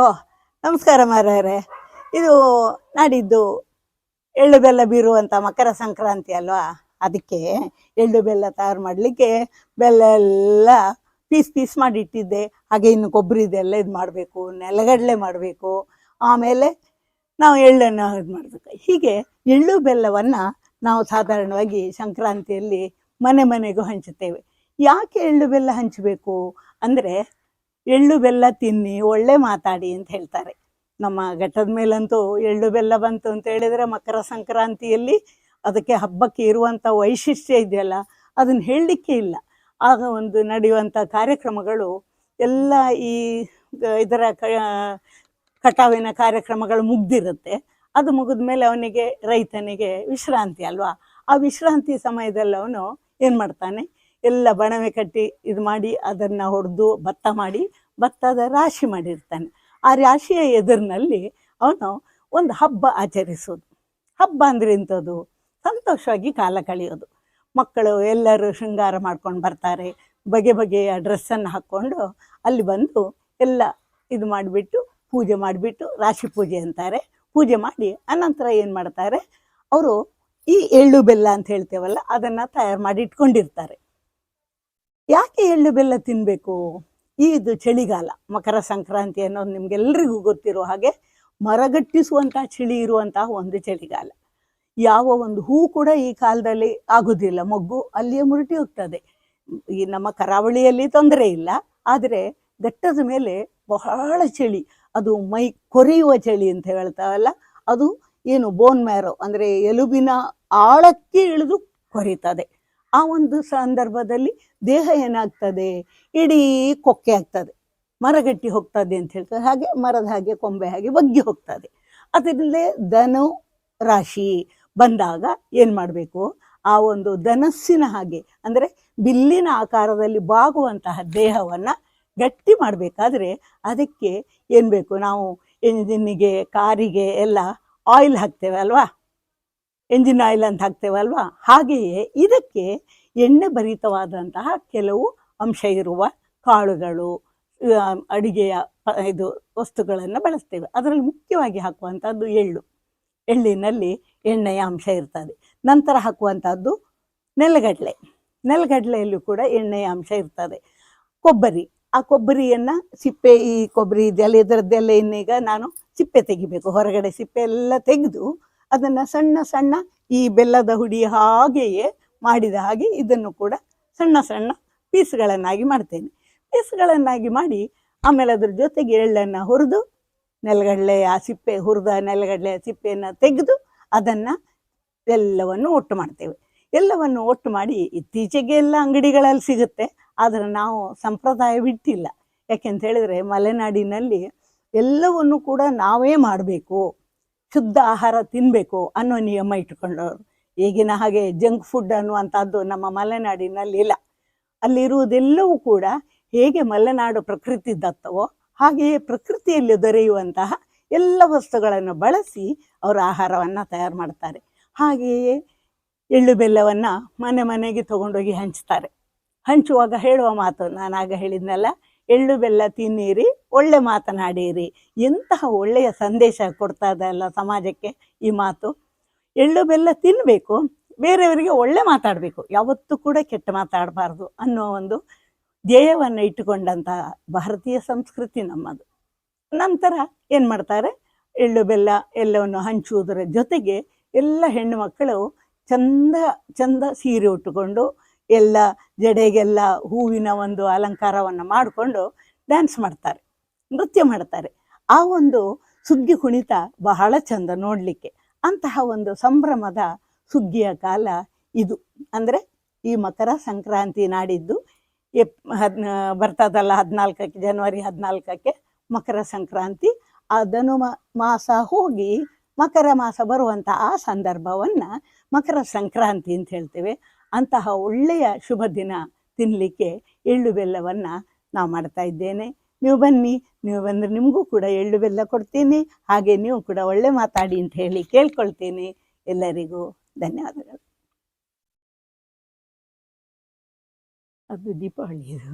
ಓ, ನಮಸ್ಕಾರ ಮಾರಾಯರೆ ಇದು ನಾಡಿದ್ದು ಎಳ್ಳು ಬೆಲ್ಲ ಬೀರುವಂಥ ಮಕರ ಸಂಕ್ರಾಂತಿ ಅಲ್ವಾ? ಅದಕ್ಕೆ ಎಳ್ಳು ಬೆಲ್ಲ ತಯಾರು ಮಾಡಲಿಕ್ಕೆ ಬೆಲ್ಲ ಎಲ್ಲ ಪೀಸ್ ಪೀಸ್ ಮಾಡಿಟ್ಟಿದ್ದೆ. ಹಾಗೆ ಇನ್ನು ಕೊಬ್ಬರಿ ಇದೆಲ್ಲ ಇದು ಮಾಡಬೇಕು, ನೆಲಗಡಲೆ ಮಾಡಬೇಕು. ಆಮೇಲೆ ನಾವು ಎಳ್ಳನ್ನು ಇದು ಮಾಡಬೇಕು. ಹೀಗೆ ಎಳ್ಳು ಬೆಲ್ಲವನ್ನು ನಾವು ಸಾಧಾರಣವಾಗಿ ಸಂಕ್ರಾಂತಿಯಲ್ಲಿ ಮನೆ ಮನೆಗೂ ಹಂಚುತ್ತೇವೆ. ಯಾಕೆ ಎಳ್ಳು ಬೆಲ್ಲ ಹಂಚಬೇಕು? ಅಂದರೆ ಎಳ್ಳು ಬೆಲ್ಲ ತಿನ್ನಿ, ಒಳ್ಳೆ ಮಾತಾಡಿ ಅಂತ ಹೇಳ್ತಾರೆ. ನಮ್ಮ ಘಟ್ಟದ ಮೇಲಂತೂ ಎಳ್ಳು ಬೆಲ್ಲ ಬಂತು ಅಂತ ಹೇಳಿದರೆ ಮಕರ ಸಂಕ್ರಾಂತಿಯಲ್ಲಿ ಅದಕ್ಕೆ ಹಬ್ಬಕ್ಕೆ ಇರುವಂಥ ವೈಶಿಷ್ಟ್ಯ ಇದೆಯಲ್ಲ, ಅದನ್ನು ಹೇಳಲಿಕ್ಕೆ ಇಲ್ಲ. ಆಗ ಒಂದು ನಡೆಯುವಂಥ ಕಾರ್ಯಕ್ರಮಗಳು, ಎಲ್ಲ ಈ ಇದರ ಕಟಾವಿನ ಕಾರ್ಯಕ್ರಮಗಳು ಮುಗ್ದಿರುತ್ತೆ. ಅದು ಮುಗಿದ ಮೇಲೆ ಅವನಿಗೆ, ರೈತನಿಗೆ ವಿಶ್ರಾಂತಿ ಅಲ್ವಾ? ಆ ವಿಶ್ರಾಂತಿ ಸಮಯದಲ್ಲಿ ಅವನು ಏನು ಮಾಡ್ತಾನೆ ಎಲ್ಲ ಬಣವೆ ಕಟ್ಟಿ ಇದು ಮಾಡಿ ಅದನ್ನು ಹೊಡೆದು ಭತ್ತ ಮಾಡಿ ಭತ್ತದ ರಾಶಿ ಮಾಡಿರ್ತಾನೆ. ಆ ರಾಶಿಯ ಎದುರಿನಲ್ಲಿ ಅವನು ಒಂದು ಹಬ್ಬ ಆಚರಿಸೋದು. ಹಬ್ಬ ಅಂದರೆ ಇಂಥದ್ದು ಸಂತೋಷವಾಗಿ ಕಾಲ ಕಳೆಯೋದು. ಮಕ್ಕಳು ಎಲ್ಲರೂ ಶೃಂಗಾರ ಮಾಡ್ಕೊಂಡು ಬರ್ತಾರೆ. ಬಗೆ ಬಗೆಯ ಡ್ರೆಸ್ಸನ್ನು ಹಾಕ್ಕೊಂಡು ಅಲ್ಲಿ ಬಂದು ಎಲ್ಲ ಇದು ಮಾಡಿಬಿಟ್ಟು, ಪೂಜೆ ಮಾಡಿಬಿಟ್ಟು ರಾಶಿ ಪೂಜೆ ಅಂತಾರೆ. ಪೂಜೆ ಮಾಡಿ ಅನಂತರ ಏನು ಮಾಡ್ತಾರೆ? ಅವರು ಈ ಎಳ್ಳು ಬೆಲ್ಲ ಅಂತ ಹೇಳ್ತೇವಲ್ಲ, ಅದನ್ನು ತಯಾರು ಮಾಡಿ ಇಟ್ಕೊಂಡಿರ್ತಾರೆ. ಯಾಕೆ ಎಳ್ಳು ಬೆಲ್ಲ ತಿನ್ನಬೇಕು ಇದು ಚಳಿಗಾಲ, ಮಕರ ಸಂಕ್ರಾಂತಿ ಅನ್ನೋದು ನಿಮಗೆಲ್ಲರಿಗೂ ಗೊತ್ತಿರೋ ಹಾಗೆ ಮರಗಟ್ಟಿಸುವಂಥ ಚಳಿ ಇರುವಂತಹ ಒಂದು ಚಳಿಗಾಲ. ಯಾವ ಒಂದು ಹೂ ಕೂಡ ಈ ಕಾಲದಲ್ಲಿ ಆಗೋದಿಲ್ಲ, ಮೊಗ್ಗು ಅಲ್ಲಿಯೇ ಮುರುಟಿ ಹೋಗ್ತದೆ. ಈ ನಮ್ಮ ಕರಾವಳಿಯಲ್ಲಿ ತೊಂದರೆ ಇಲ್ಲ, ಆದರೆ ಘಟ್ಟದ ಮೇಲೆ ಬಹಳ ಚಳಿ. ಅದು ಮೈ ಕೊರೆಯುವ ಚಳಿ ಅಂತ ಹೇಳ್ತಾವಲ್ಲ, ಅದು ಏನು ಬೋನ್ ಮ್ಯಾರೋ ಅಂದರೆ ಎಲುಬಿನ ಆಳಕ್ಕೆ ಇಳಿದು ಕೊರೀತದೆ ಆ ಒಂದು ಸಂದರ್ಭದಲ್ಲಿ ದೇಹ ಏನಾಗ್ತದೆ? ಇಡೀ ಕೊಕ್ಕೆ ಆಗ್ತದೆ. ಮರಗಟ್ಟಿ ಹೋಗ್ತದೆ ಅಂತ ಹೇಳ್ತಾರೆ. ಹಾಗೆ ಮರದ ಹಾಗೆ, ಕೊಂಬೆ ಹಾಗೆ ಬಗ್ಗಿ ಹೋಗ್ತದೆ. ಅದರಲ್ಲೇ ಧನು ರಾಶಿ ಬಂದಾಗ ಏನು ಮಾಡಬೇಕು? ಆ ಒಂದು ಧನಸ್ಸಿನ ಹಾಗೆ, ಅಂದರೆ ಬಿಲ್ಲಿನ ಆಕಾರದಲ್ಲಿ ಬಾಗುವಂತಹ ದೇಹವನ್ನು ಗಟ್ಟಿ ಮಾಡಬೇಕಾದ್ರೆ ಅದಕ್ಕೆ ಏನು ಬೇಕು? ನಾವು ಇಂಜಿನ್ನಿಗೆ ಕಾರಿಗೆ ಎಲ್ಲ ಆಯಿಲ್ ಹಾಕ್ತೇವೆ ಅಲ್ವಾ? ಎಂಜಿನ್ ಆಯಿಲ್ ಅಂತ ಹಾಕ್ತೇವಲ್ವಾ? ಹಾಗೆಯೇ ಇದಕ್ಕೆ ಎಣ್ಣೆ ಭರಿತವಾದಂತಹ ಕೆಲವು ಅಂಶ ಇರುವ ಕಾಳುಗಳು ಅಡುಗೆಯ ಇದು ವಸ್ತುಗಳನ್ನು ಬಳಸ್ತೇವೆ. ಅದರಲ್ಲಿ ಮುಖ್ಯವಾಗಿ ಹಾಕುವಂಥದ್ದು ಎಳ್ಳು. ಎಳ್ಳಿನಲ್ಲಿ ಎಣ್ಣೆಯ ಅಂಶ ಇರ್ತದೆ. ನಂತರ ಹಾಕುವಂಥದ್ದು ನೆಲಗಡಲೆ. ನೆಲಗಡಲೆಯಲ್ಲೂ ಕೂಡ ಎಣ್ಣೆಯ ಅಂಶ ಇರ್ತದೆ. ಕೊಬ್ಬರಿ. ಆ ಕೊಬ್ಬರಿಯನ್ನು ಸಿಪ್ಪೆ, ಈ ಕೊಬ್ಬರಿ ಇದೆಲ್ಲ ಇದರದ್ದೆಲ್ಲ ಇನ್ನೀಗ ನಾನು ಸಿಪ್ಪೆ ತೆಗಿಬೇಕು. ಹೊರಗಡೆ ಸಿಪ್ಪೆ ಎಲ್ಲ ತೆಗೆದು ಅದನ್ನು ಸಣ್ಣ ಸಣ್ಣ ಈ ಬೆಲ್ಲದ ಹುಡಿ ಹಾಗೆಯೇ ಮಾಡಿದ ಹಾಗೆ ಇದನ್ನು ಕೂಡ ಸಣ್ಣ ಸಣ್ಣ ಪೀಸ್ಗಳನ್ನಾಗಿ ಮಾಡ್ತೇನೆ. ಪೀಸ್ಗಳನ್ನಾಗಿ ಮಾಡಿ ಆಮೇಲೆ ಅದ್ರ ಜೊತೆಗೆ ಎಳ್ಳನ್ನು ಹುರಿದು, ನೆಲಗಡಲೆ ಆ ಸಿಪ್ಪೆ ಹುರಿದ ನೆಲಗಡಲೆ ಸಿಪ್ಪೆಯನ್ನು ತೆಗೆದು ಅದನ್ನು ಎಲ್ಲವನ್ನು ಒಟ್ಟು ಮಾಡ್ತೇವೆ. ಎಲ್ಲವನ್ನು ಒಟ್ಟು ಮಾಡಿ ಇತ್ತೀಚೆಗೆ ಎಲ್ಲ ಅಂಗಡಿಗಳಲ್ಲಿ ಸಿಗುತ್ತೆ, ಆದರೆ ನಾವು ಸಂಪ್ರದಾಯ ಬಿಟ್ಟಿಲ್ಲ. ಯಾಕೆಂತ ಹೇಳಿದ್ರೆ ಮಲೆನಾಡಿನಲ್ಲಿ ಎಲ್ಲವನ್ನು ಕೂಡ ನಾವೇ ಮಾಡಬೇಕು. ಶುದ್ಧ ಆಹಾರ ತಿನ್ಬೇಕು ಅನ್ನೋ ನಿಯಮ ಇಟ್ಕೊಂಡವರು. ಈಗಿನ ಹಾಗೆ ಜಂಕ್ ಫುಡ್ ಅನ್ನುವಂಥದ್ದು ನಮ್ಮ ಮಲೆನಾಡಿನಲ್ಲಿ ಇಲ್ಲ. ಅಲ್ಲಿರುವುದೆಲ್ಲವೂ ಕೂಡ ಹೇಗೆ ಮಲೆನಾಡು ಪ್ರಕೃತಿ ದತ್ತವೋ ಹಾಗೆಯೇ ಪ್ರಕೃತಿಯಲ್ಲಿ ದೊರೆಯುವಂತಹ ಎಲ್ಲ ವಸ್ತುಗಳನ್ನು ಬಳಸಿ ಅವರು ಆಹಾರವನ್ನು ತಯಾರು ಮಾಡ್ತಾರೆ. ಹಾಗೆಯೇ ಎಳ್ಳು ಬೆಲ್ಲವನ್ನು ಮನೆ ಮನೆಗೆ ತಗೊಂಡೋಗಿ ಹಂಚ್ತಾರೆ. ಹಂಚುವಾಗ ಹೇಳುವ ಮಾತು ನಾನು ಆಗ ಹೇಳಿದ್ನಲ್ಲ, ಎಳ್ಳು ಬೆಲ್ಲ ತಿನ್ನಿರಿ ಒಳ್ಳೆ ಮಾತನಾಡಿರಿ. ಎಂತಹ ಒಳ್ಳೆಯ ಸಂದೇಶ ಕೊಡ್ತಾ ಇದೆಯಲ್ಲ ಸಮಾಜಕ್ಕೆ ಈ ಮಾತು. ಎಳ್ಳು ಬೆಲ್ಲ ತಿನ್ನಬೇಕು ಬೇರೆಯವರಿಗೆ ಒಳ್ಳೆ ಮಾತಾಡಬೇಕು, ಯಾವತ್ತೂ ಕೂಡ ಕೆಟ್ಟ ಮಾತಾಡಬಾರ್ದು ಅನ್ನೋ ಒಂದು ಧ್ಯೇಯವನ್ನು ಇಟ್ಟುಕೊಂಡಂಥ ಭಾರತೀಯ ಸಂಸ್ಕೃತಿ ನಮ್ಮದು. ನಂತರ ಏನು ಮಾಡ್ತಾರೆ? ಎಳ್ಳು ಬೆಲ್ಲ, ಎಲ್ಲವನ್ನು ಹಂಚುವುದರ ಜೊತೆಗೆ ಎಲ್ಲ ಹೆಣ್ಣು ಮಕ್ಕಳು ಚಂದ ಚಂದ ಸೀರೆ ಉಟ್ಟುಕೊಂಡು, ಎಲ್ಲ ಜಡೆಗೆಲ್ಲ ಹೂವಿನ ಒಂದು ಅಲಂಕಾರವನ್ನು ಮಾಡಿಕೊಂಡು ಡ್ಯಾನ್ಸ್ ಮಾಡ್ತಾರೆ. ನೃತ್ಯ ಮಾಡ್ತಾರೆ. ಆ ಒಂದು ಸುಗ್ಗಿ ಕುಣಿತ ಬಹಳ ಚಂದ ನೋಡಲಿಕ್ಕೆ. ಅಂತಹ ಒಂದು ಸಂಭ್ರಮದ ಸುಗ್ಗಿಯ ಕಾಲ ಇದು. ಅಂದರೆ ಈ ಮಕರ ಸಂಕ್ರಾಂತಿ ನಾಡಿದ್ದು ಎಪ್ ಹದ್ ಬರ್ತದಲ್ಲ ಹದಿನಾಲ್ಕಕ್ಕೆ, ಜನವರಿ ಹದಿನಾಲ್ಕಕ್ಕೆ ಮಕರ ಸಂಕ್ರಾಂತಿ. ಅದನ್ನು ಮಾಸ ಹೋಗಿ ಮಕರ ಮಾಸ ಬರುವಂಥ ಆ ಸಂದರ್ಭವನ್ನು ಮಕರ ಸಂಕ್ರಾಂತಿ ಅಂತ ಹೇಳ್ತೇವೆ. ಅಂತಹ ಒಳ್ಳೆಯ ಶುಭ ದಿನ ತಿನ್ನಲಿಕ್ಕೆ ಎಳ್ಳು ಬೆಲ್ಲವನ್ನು ನಾವು ಮಾಡ್ತಾ ಇದ್ದೇನೆ. ನೀವು ಬನ್ನಿ, ನೀವು ಬಂದರೆ ನಿಮಗೂ ಕೂಡ ಎಳ್ಳು ಬೆಲ್ಲ ಕೊಡ್ತೀನಿ, ಹಾಗೆ ನೀವು ಕೂಡ ಒಳ್ಳೆ ಮಾತಾಡಿ ಅಂತ ಹೇಳಿ ಕೇಳ್ಕೊಳ್ತೀನಿ ಎಲ್ಲರಿಗೂ ಧನ್ಯವಾದಗಳು. ಅದು ದೀಪಾವಳಿ ಇದು.